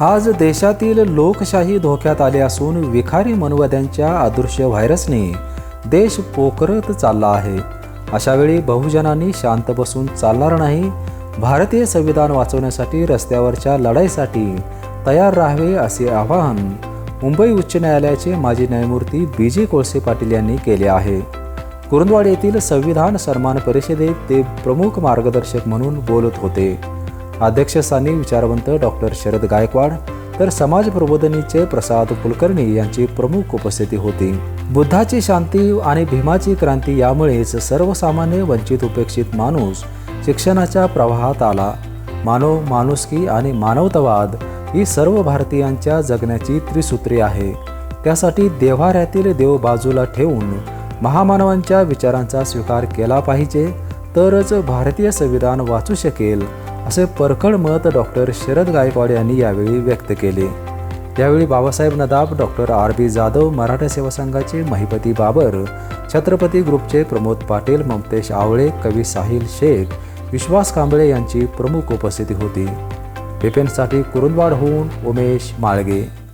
आज देशातील लोकशाही धोक्यात आली असून विखारी मनवद्यांच्या अदृश्य व्हायरसने देश पोखरत चालला आहे. अशावेळी बहुजनांनी शांत बसून चालणार नाही. भारतीय संविधान वाचवण्यासाठी रस्त्यावरच्या लढाईसाठी तयार राहावे असे आवाहन मुंबई उच्च न्यायालयाचे माजी न्यायमूर्ती बी जे कोळसे पाटील यांनी केले आहे. कुरुंदवाड येथील संविधान सन्मान परिषदेत ते प्रमुख मार्गदर्शक म्हणून बोलत होते. अध्यक्षस्थानी विचारवंत डॉक्टर शरद गायकवाड तर समाज प्रबोधनीचे प्रसाद कुलकर्णी यांची प्रमुख उपस्थिती होती. बुद्धाची शांती आणि भीमाची क्रांती यामुळेच सर्वसामान्य वंचित उपेक्षित माणूस शिक्षणाच्या प्रवाहात आला. मानव माणुसकी आणि मानवतावाद ही सर्व भारतीयांच्या जगण्याची त्रिसूत्री आहे. त्यासाठी देव्हाऱ्यातील देव बाजूला ठेवून महामानवांच्या विचारांचा स्वीकार केला पाहिजे तरच भारतीय संविधान वाचू शकेल असे परखड मत डॉक्टर शरद गायकवाड यांनी यावेळी व्यक्त केले. यावेळी बाबासाहेब नदाब doctor R B Jadhav Maratha Seva संघाचे महिपती बाबर छत्रपती ग्रुपचे प्रमोद पाटील ममतेश आवळे कवी साहिल शेख विश्वास कांबळे यांची प्रमुख उपस्थिती होती. पेपेंसाठी कुरुंदवाडहून उमेश माळगे.